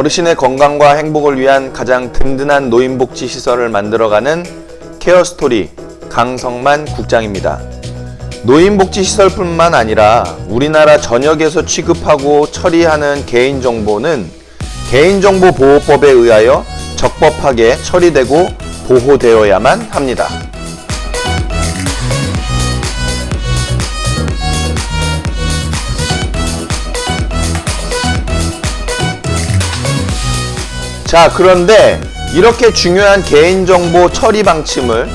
어르신의 건강과 행복을 위한 가장 든든한 노인복지 시설을 만들어가는 케어 스토리 강성만 국장입니다. 노인복지 시설뿐만 아니라 우리나라 전역에서 취급하고 처리하는 개인정보는 개인정보보호법에 의하여 적법하게 처리되고 보호되어야만 합니다. 자, 그런데 이렇게 중요한 개인정보 처리 방침을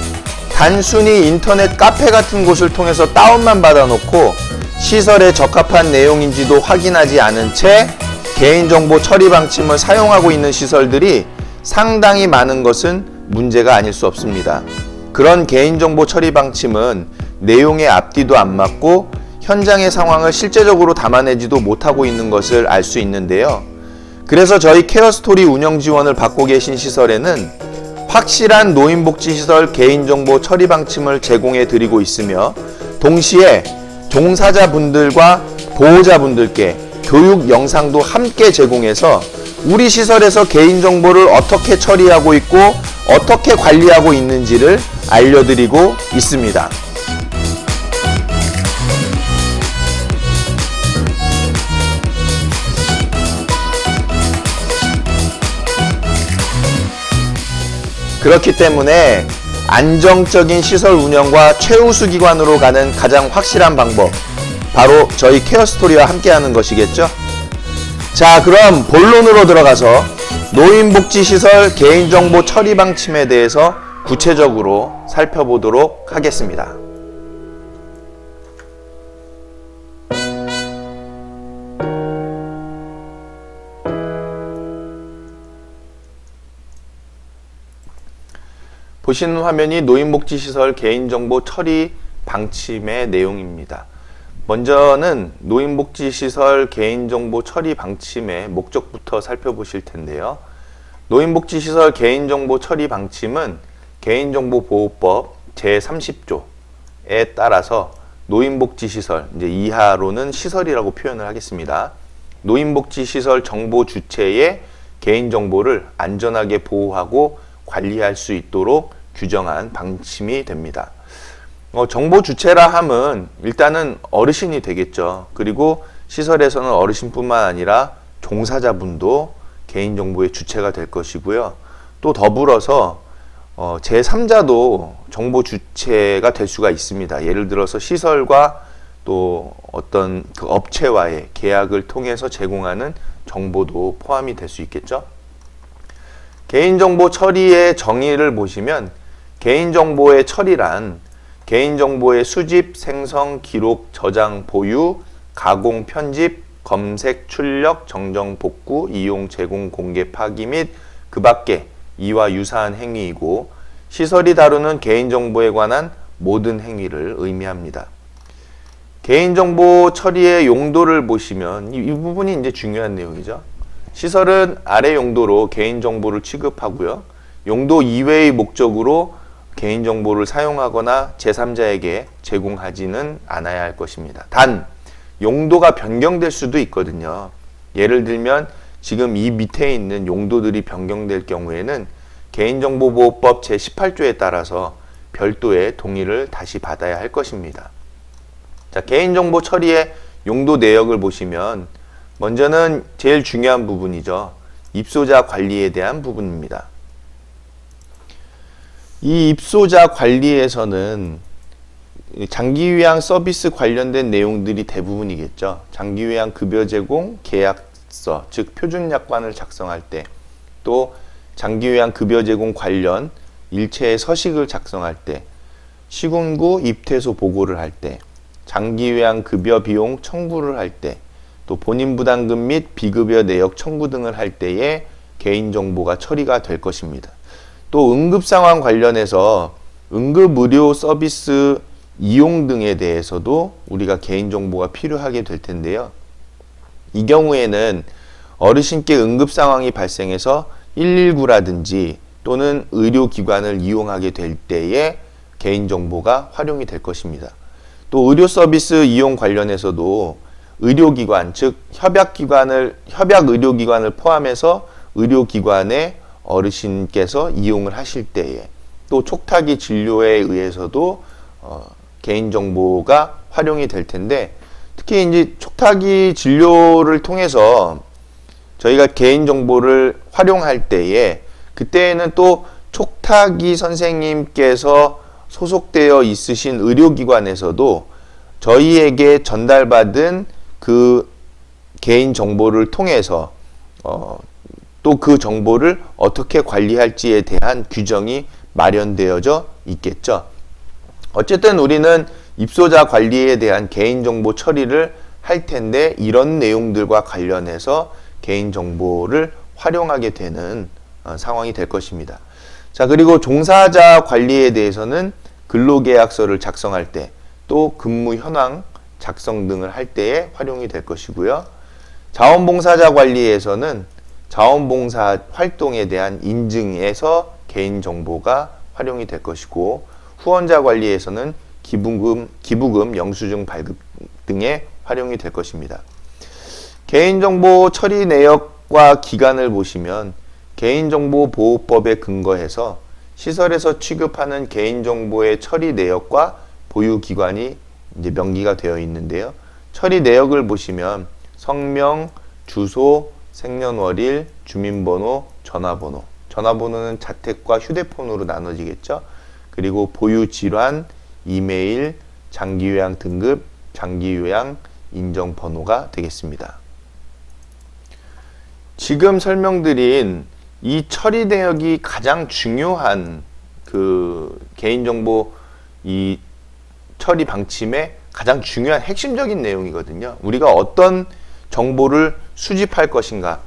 단순히 인터넷 카페 같은 곳을 통해서 다운만 받아놓고 시설에 적합한 내용인지도 확인하지 않은 채 개인정보 처리 방침을 사용하고 있는 시설들이 상당히 많은 것은 문제가 아닐 수 없습니다. 그런 개인정보 처리 방침은 내용의 앞뒤도 안 맞고 현장의 상황을 실제적으로 담아내지도 못하고 있는 것을 알 수 있는데요. 그래서 저희 케어스토리 운영 지원을 받고 계신 시설에는 확실한 노인복지시설 개인정보 처리 방침을 제공해 드리고 있으며 동시에 종사자분들과 보호자분들께 교육 영상도 함께 제공해서 우리 시설에서 개인정보를 어떻게 처리하고 있고 어떻게 관리하고 있는지를 알려드리고 있습니다. 그렇기 때문에 안정적인 시설 운영과 최우수 기관으로 가는 가장 확실한 방법 바로 저희 케어 스토리와 함께하는 것이겠죠. 자, 그럼 본론으로 들어가서 노인복지시설 개인정보 처리 방침에 대해서 구체적으로 살펴보도록 하겠습니다. 보시는 화면이 노인복지시설 개인정보 처리 방침의 내용입니다. 먼저는 노인복지시설 개인정보 처리 방침의 목적부터 살펴보실 텐데요. 노인복지시설 개인정보 처리 방침은 개인정보보호법 제30조에 따라서 노인복지시설, 이제 이하로는 시설이라고 표현을 하겠습니다. 노인복지시설 정보 주체의 개인정보를 안전하게 보호하고 관리할 수 있도록 규정한 방침이 됩니다. 어, 정보 주체라 함은 일단은 어르신이 되겠죠. 그리고 시설에서는 어르신뿐만 아니라 종사자분도 개인정보의 주체가 될 것이고요. 또 더불어서 어, 제3자도 정보 주체가 될 수가 있습니다. 예를 들어서 시설과 또 어떤 그 업체와의 계약을 통해서 제공하는 정보도 포함이 될 수 있겠죠. 개인정보 처리의 정의를 보시면 개인정보의 처리란 개인정보의 수집, 생성, 기록, 저장, 보유, 가공, 편집, 검색, 출력, 정정, 복구, 이용, 제공, 공개, 파기 및 그 밖에 이와 유사한 행위이고 시설이 다루는 개인정보에 관한 모든 행위를 의미합니다. 개인정보 처리의 용도를 보시면 이, 이 부분이 이제 중요한 내용이죠. 시설은 아래 용도로 개인정보를 취급하고요. 용도 이외의 목적으로 개인정보를 사용하거나 제3자에게 제공하지는 않아야 할 것입니다. 단, 용도가 변경될 수도 있거든요. 예를 들면 지금 이 밑에 있는 용도들이 변경될 경우에는 개인정보보호법 제18조에 따라서 별도의 동의를 다시 받아야 할 것입니다. 자, 개인정보 처리의 용도 내역을 보시면 먼저는 제일 중요한 부분이죠. 입소자 관리에 대한 부분입니다. 이 입소자 관리에서는 장기요양 서비스 관련된 내용들이 대부분이겠죠. 장기요양 급여 제공 계약서, 즉 표준 약관을 작성할 때, 또 장기요양 급여 제공 관련 일체의 서식을 작성할 때, 시군구 입퇴소 보고를 할 때, 장기요양 급여 비용 청구를 할 때, 또 본인 부담금 및 비급여 내역 청구 등을 할 때에 개인정보가 처리가 될 것입니다. 또 응급 상황 관련해서 응급 의료 서비스 이용 등에 대해서도 우리가 개인정보가 필요하게 될 텐데요. 이 경우에는 어르신께 응급 상황이 발생해서 119라든지 또는 의료기관을 이용하게 될 때에 개인정보가 활용이 될 것입니다. 또 의료 서비스 이용 관련해서도 의료기관 즉 협약기관을 협약 의료기관을 포함해서 의료기관의 어르신께서 이용을 하실 때에 또 촉탁이 진료에 의해서도 어, 개인 정보가 활용이 될 텐데 특히 이제 촉탁이 진료를 통해서 저희가 개인 정보를 활용할 때에 그때에는 또 촉탁이 선생님께서 소속되어 있으신 의료기관에서도 저희에게 전달받은 그 개인 정보를 통해서 어, 또 그 정보를 어떻게 관리할지에 대한 규정이 마련되어져 있겠죠. 어쨌든 우리는 입소자 관리에 대한 개인정보 처리를 할 텐데 이런 내용들과 관련해서 개인정보를 활용하게 되는 어, 상황이 될 것입니다. 자, 그리고 종사자 관리에 대해서는 근로계약서를 작성할 때 또 근무 현황 작성 등을 할 때에 활용이 될 것이고요. 자원봉사자 관리에서는 자원봉사 활동에 대한 인증에서 개인정보가 활용이 될 것이고 후원자 관리에서는 기부금, 기부금 영수증 발급 등에 활용이 될 것입니다. 개인정보 처리 내역과 기간을 보시면 개인정보보호법에 근거해서 시설에서 취급하는 개인정보의 처리 내역과 보유 기관이 이제 명기가 되어 있는데요. 처리 내역을 보시면 성명, 주소, 생년월일, 주민번호, 전화번호. 전화번호는 자택과 휴대폰으로 나눠지겠죠. 그리고 보유 질환, 이메일, 장기 요양 등급, 장기 요양 인정 번호가 되겠습니다. 지금 설명드린 이 처리 내역이 가장 중요한 그 개인정보 이 처리 방침의 가장 중요한 핵심적인 내용이거든요. 우리가 어떤 정보를 수집할 것인가,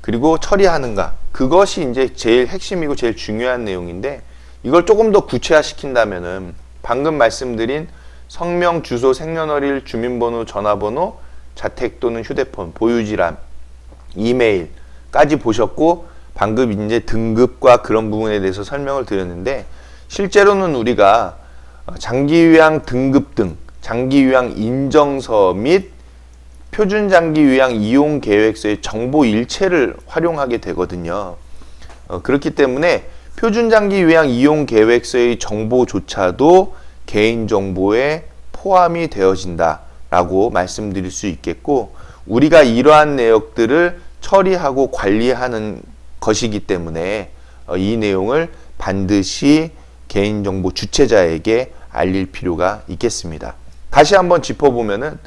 그리고 처리하는가. 그것이 이제 제일 핵심이고 제일 중요한 내용인데, 이걸 조금 더 구체화시킨다면은, 방금 말씀드린 성명, 주소, 생년월일, 주민번호, 전화번호, 자택 또는 휴대폰, 보유질환, 이메일까지 보셨고, 방금 이제 등급과 그런 부분에 대해서 설명을 드렸는데, 실제로는 우리가 장기 요양 등급 등 장기 요양 인정서 및 표준 장기 요양 이용 계획서의 정보 일체를 활용하게 되거든요. 어, 그렇기 때문에 표준 장기 요양 이용 계획서의 정보조차도 개인 정보에 포함이 되어진다라고 말씀드릴 수 있겠고 우리가 이러한 내역들을 처리하고 관리하는 것이기 때문에 어, 이 내용을 반드시 개인정보 주체자에게 알릴 필요가 있겠습니다. 다시 한번 짚어보면은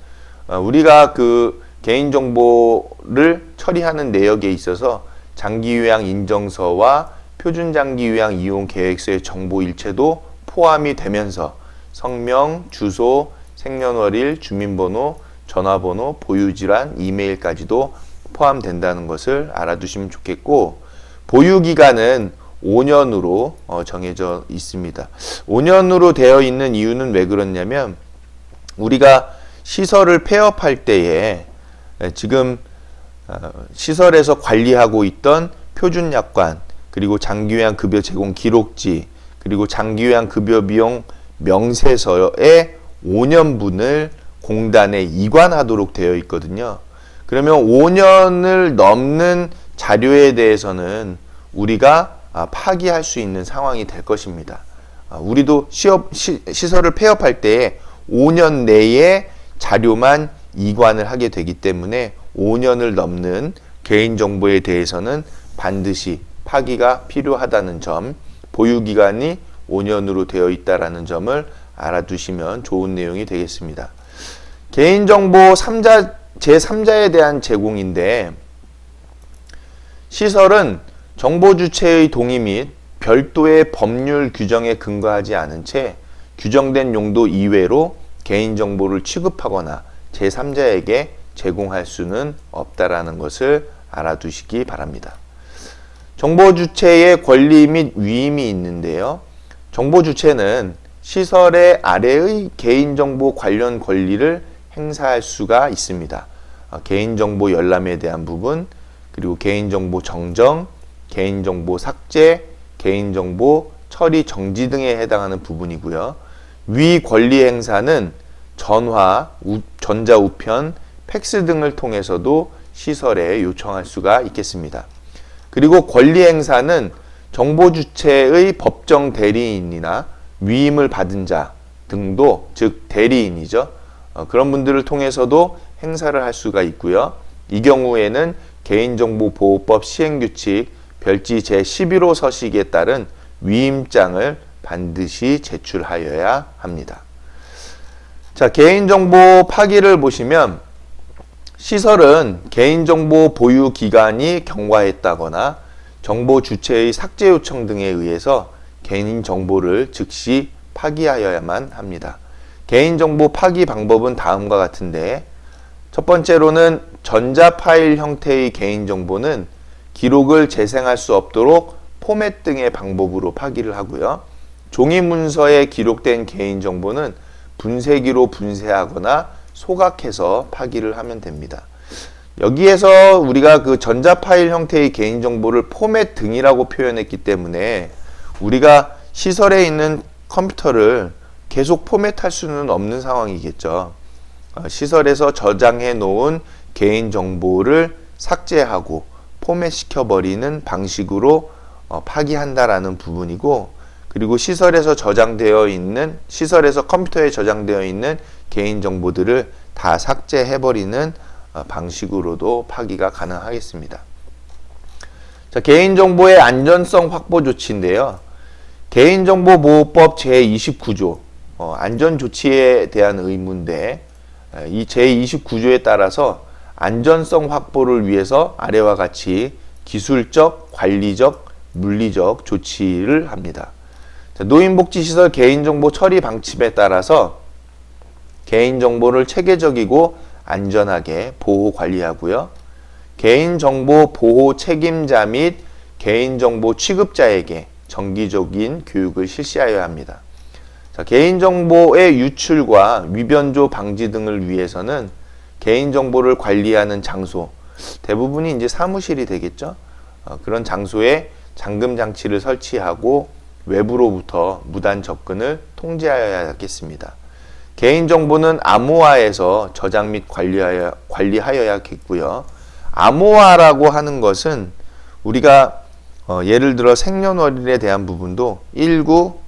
어, 우리가 그 개인정보를 처리하는 내역에 있어서 장기요양 인정서와 표준장기요양 이용 계획서의 정보 일체도 포함이 되면서 성명, 주소, 생년월일, 주민번호, 전화번호, 보유질환, 이메일까지도 포함된다는 것을 알아두시면 좋겠고 보유기간은 5년으로 어, 정해져 있습니다. 5년으로 되어 있는 이유는 왜 그렇냐면 우리가 시설을 폐업할 때에 지금 어, 시설에서 관리하고 있던 표준약관 그리고 장기요양 급여 제공 기록지 그리고 장기요양 급여 비용 명세서의 5년분을 공단에 이관하도록 되어 있거든요. 그러면 5년을 넘는 자료에 대해서는 우리가 아, 파기할 수 있는 상황이 될 것입니다. 아, 우리도 시업, 시, 시설을 폐업할 때 5년 내에 자료만 이관을 하게 되기 때문에 5년을 넘는 개인정보에 대해서는 반드시 파기가 필요하다는 점, 보유기간이 5년으로 되어 있다는 점을 알아두시면 좋은 내용이 되겠습니다. 개인정보 3자, 제3자에 대한 제공인데, 시설은 정보 주체의 동의 및 별도의 법률 규정에 근거하지 않은 채 규정된 용도 이외로 개인정보를 취급하거나 제3자에게 제공할 수는 없다라는 것을 알아두시기 바랍니다. 정보 주체의 권리 및 위임이 있는데요. 정보 주체는 시설의 아래의 개인정보 관련 권리를 행사할 수가 있습니다. 아, 개인정보 열람에 대한 부분, 그리고 개인정보 정정, 개인정보 삭제, 개인정보 처리 정지 등에 해당하는 부분이고요. 위 권리 행사는 전화, 우, 전자우편, 팩스 등을 통해서도 시설에 요청할 수가 있겠습니다. 그리고 권리 행사는 정보 주체의 법정 대리인이나 위임을 받은 자 등도 즉 대리인이죠. 어, 그런 분들을 통해서도 행사를 할 수가 있고요. 이 경우에는 개인정보보호법 시행규칙 별지 제11호 서식에 따른 위임장을 반드시 제출하여야 합니다. 자, 개인정보 파기를 보시면 시설은 개인정보 보유 기간이 경과했다거나 정보 주체의 삭제 요청 등에 의해서 개인 정보를 즉시 파기하여야만 합니다. 개인정보 파기 방법은 다음과 같은데 첫 번째로는 전자 파일 형태의 개인정보는 기록을 재생할 수 없도록 포맷 등의 방법으로 파기를 하고요. 종이 문서에 기록된 개인 정보는 분쇄기로 분쇄하거나 소각해서 파기를 하면 됩니다. 여기에서 우리가 그 전자 파일 형태의 개인 정보를 포맷 등이라고 표현했기 때문에 우리가 시설에 있는 컴퓨터를 계속 포맷할 수는 없는 상황이겠죠. 어, 시설에서 저장해 놓은 개인 정보를 삭제하고 포맷시켜 버리는 방식으로 어, 파기한다라는 부분이고 그리고 시설에서 저장되어 있는 시설에서 컴퓨터에 저장되어 있는 개인 정보들을 다 삭제해 버리는 어, 방식으로도 파기가 가능하겠습니다. 자, 개인 정보의 안전성 확보 조치인데요. 개인정보보호법 제29조 어, 안전조치에 대한 의무인데 이 제29조에 따라서 안전성 확보를 위해서 아래와 같이 기술적, 관리적, 물리적 조치를 합니다. 자, 노인복지시설 개인정보 처리 방침에 따라서 개인정보를 체계적이고 안전하게 보호 관리하고요. 개인정보 보호 책임자 및 개인정보 취급자에게 정기적인 교육을 실시하여야 합니다. 자, 개인정보의 유출과 위변조 방지 등을 위해서는 개인정보를 관리하는 장소, 대부분이 이제 사무실이 되겠죠. 어, 그런 장소에 잠금 장치를 설치하고 외부로부터 무단 접근을 통제하여야겠습니다. 개인정보는 암호화해서 저장 및 관리하여, 관리하여야겠고요. 암호화라고 하는 것은 우리가 어, 예를 들어 생년월일에 대한 부분도 19,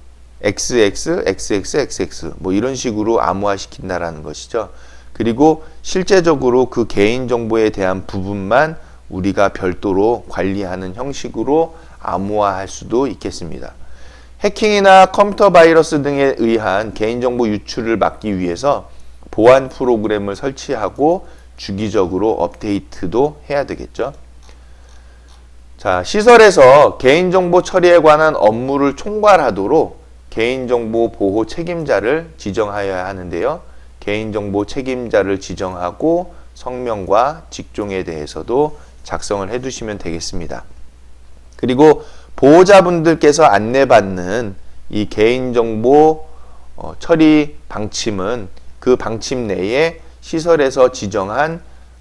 XX, XX, XX 뭐 이런 식으로 암호화 시킨다라는 것이죠. 그리고 실제적으로 그 개인 정보에 대한 부분만 우리가 별도로 관리하는 형식으로 암호화할 수도 있겠습니다. 해킹이나 컴퓨터 바이러스 등에 의한 개인정보 유출을 막기 위해서 보안 프로그램을 설치하고 주기적으로 업데이트도 해야 되겠죠. 자, 시설에서 개인정보 처리에 관한 업무를 총괄하도록 개인정보 보호 책임자를 지정하여야 하는데요. 개인정보 책임자를 지정하고 성명과 직종에 대해서도 작성을 해 두시면 되겠습니다. 그리고 보호자분들께서 안내받는 이 개인정보 어, 처리 방침은 그 방침 내에 시설에서 지정한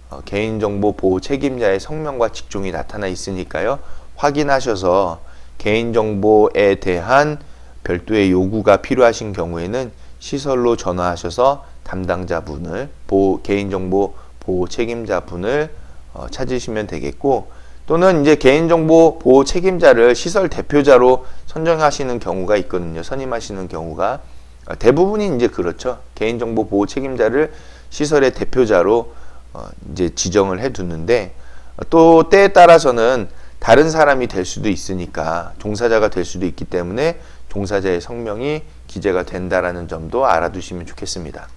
어, 개인정보 보호 책임자의 성명과 직종이 나타나 있으니까요. 확인하셔서 개인정보에 대한 별도의 요구가 필요하신 경우에는 시설로 전화하셔서 담당자분을 보호, 개인정보 보호 책임자분을 어, 찾으시면 되겠고 또는 이제 개인정보 보호 책임자를 시설 대표자로 선정하시는 경우가 있거든요. 선임하시는 경우가 어, 대부분이 이제 그렇죠. 개인정보 보호 책임자를 시설의 대표자로 어, 이제 지정을 해 두는데 어, 또 때에 따라서는 다른 사람이 될 수도 있으니까 종사자가 될 수도 있기 때문에 종사자의 성명이 기재가 된다라는 점도 알아두시면 좋겠습니다.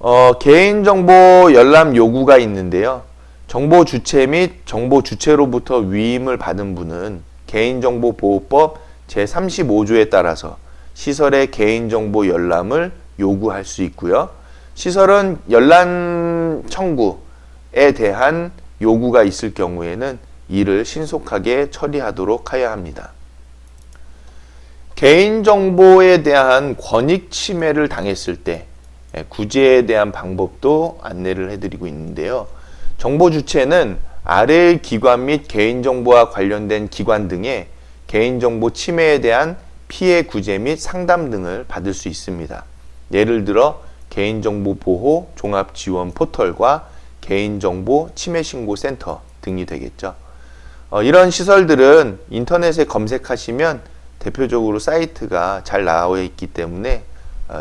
어, 개인정보 열람 요구가 있는데요. 정보 주체 및 정보 주체로부터 위임을 받은 분은 개인정보보호법 제35조에 따라서 시설의 개인정보 열람을 요구할 수 있고요. 시설은 열람 청구에 대한 요구가 있을 경우에는 이를 신속하게 처리하도록 하여야 합니다. 개인정보에 대한 권익 침해를 당했을 때 예, 구제에 대한 방법도 안내를 해드리고 있는데요. 정보 주체는 아래의 기관 및 개인정보와 관련된 기관 등의 개인정보 침해에 대한 피해 구제 및 상담 등을 받을 수 있습니다. 예를 들어 개인정보 보호 종합 지원 포털과 개인정보 침해 신고 센터 등이 되겠죠. 어, 이런 시설들은 인터넷에 검색하시면 대표적으로 사이트가 잘 나와 있기 때문에 어,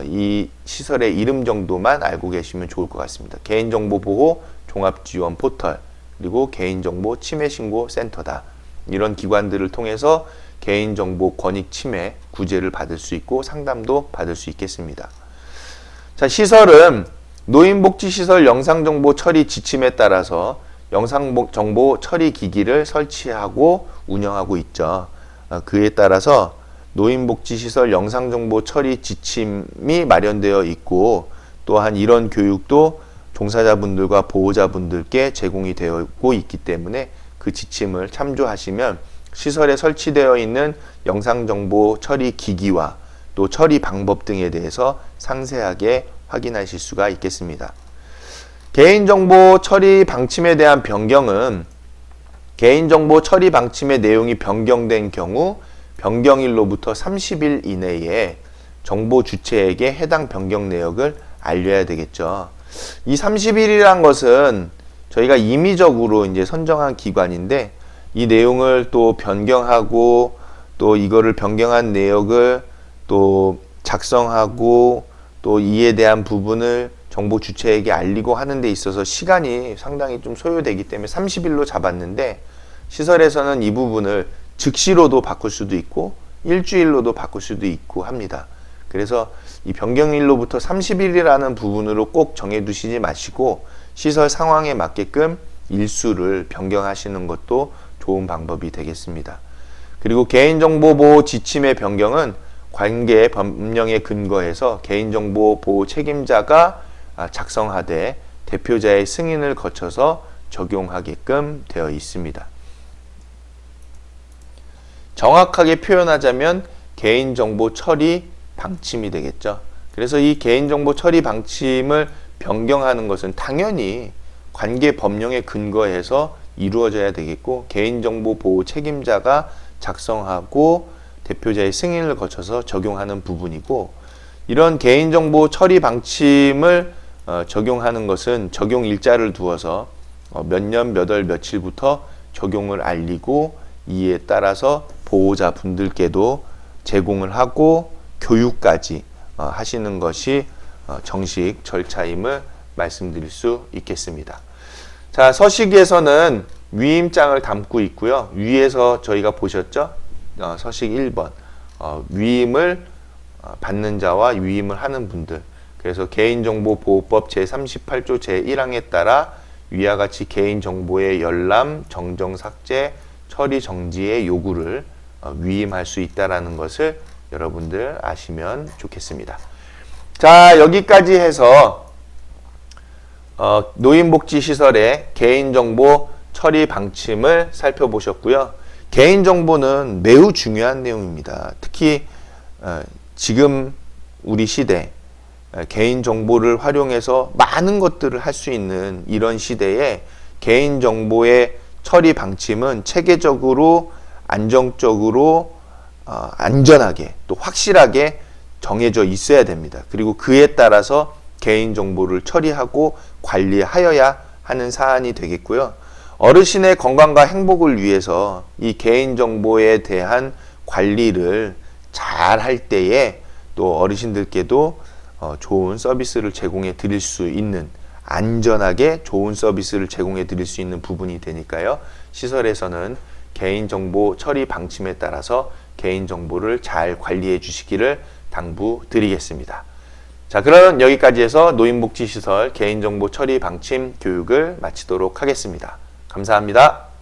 이 시설의 이름 정도만 알고 계시면 좋을 것 같습니다. 개인정보 보호 종합 지원 포털 그리고 개인정보 침해 신고 센터다. 이런 기관들을 통해서 개인정보 권익 침해 구제를 받을 수 있고 상담도 받을 수 있겠습니다. 자, 시설은 노인복지시설 영상정보 처리 지침에 따라서 영상정보 처리 기기를 설치하고 운영하고 있죠. 어, 그에 따라서 노인복지시설 영상정보 처리 지침이 마련되어 있고 또한 이런 교육도 종사자분들과 보호자분들께 제공이 되고 있기 때문에 그 지침을 참조하시면 시설에 설치되어 있는 영상정보 처리 기기와 또 처리 방법 등에 대해서 상세하게 확인하실 수가 있겠습니다. 개인정보 처리 방침에 대한 변경은 개인정보 처리 방침의 내용이 변경된 경우 변경일로부터 30일 이내에 정보 주체에게 해당 변경 내역을 알려야 되겠죠. 이 30일이란 것은 저희가 임의적으로 이제 선정한 기관인데 이 내용을 또 변경하고 또 이거를 변경한 내역을 또 작성하고 또 이에 대한 부분을 정보 주체에게 알리고 하는 데 있어서 시간이 상당히 좀 소요되기 때문에 30일로 잡았는데 시설에서는 이 부분을 즉시로도 바꿀 수도 있고 일주일로도 바꿀 수도 있고 합니다. 그래서 이 변경일로부터 30일이라는 부분으로 꼭 정해 두시지 마시고 시설 상황에 맞게끔 일수를 변경하시는 것도 좋은 방법이 되겠습니다. 그리고 개인정보보호 지침의 변경은 관계 법령에 근거해서 개인정보 보호 책임자가 아, 작성하되 대표자의 승인을 거쳐서 적용하게끔 되어 있습니다. 정확하게 표현하자면 개인정보 처리 방침이 되겠죠. 그래서 이 개인정보 처리 방침을 변경하는 것은 당연히 관계 법령에 근거해서 이루어져야 되겠고 개인정보 보호 책임자가 작성하고 대표자의 승인을 거쳐서 적용하는 부분이고 이런 개인정보 처리 방침을 어, 적용하는 것은 적용 일자를 두어서 어, 몇 년 몇 월 며칠부터 적용을 알리고 이에 따라서 보호자 분들께도 제공을 하고 교육까지 어, 하시는 것이 어, 정식 절차임을 말씀드릴 수 있겠습니다. 자, 서식에서는 위임장을 담고 있고요. 위에서 저희가 보셨죠? 어, 서식 1번. 어, 위임을 어, 받는 자와 위임을 하는 분들. 그래서 개인정보보호법 제38조 제1항에 따라 위와 같이 개인정보의 열람, 정정, 삭제, 처리 정지의 요구를 어, 위임할 수 있다라는 것을 여러분들 아시면 좋겠습니다. 자, 여기까지 해서 어, 노인복지시설의 개인정보 처리 방침을 살펴보셨고요. 개인정보는 매우 중요한 내용입니다. 특히 어, 지금 우리 시대 어, 개인정보를 활용해서 많은 것들을 할 수 있는 이런 시대에 개인정보의 처리 방침은 체계적으로 안정적으로 어, 안전하게 또 확실하게 정해져 있어야 됩니다. 그리고 그에 따라서 개인 정보를 처리하고 관리하여야 하는 사안이 되겠고요. 어르신의 건강과 행복을 위해서 이 개인 정보에 대한 관리를 잘 할 때에 또 어르신들께도 어, 좋은 서비스를 제공해 드릴 수 있는 안전하게 좋은 서비스를 제공해 드릴 수 있는 부분이 되니까요. 시설에서는 개인정보 처리 방침에 따라서 개인정보를 잘 관리해 주시기를 당부드리겠습니다. 자, 그럼 여기까지 해서 노인복지시설 개인정보 처리 방침 교육을 마치도록 하겠습니다. 감사합니다.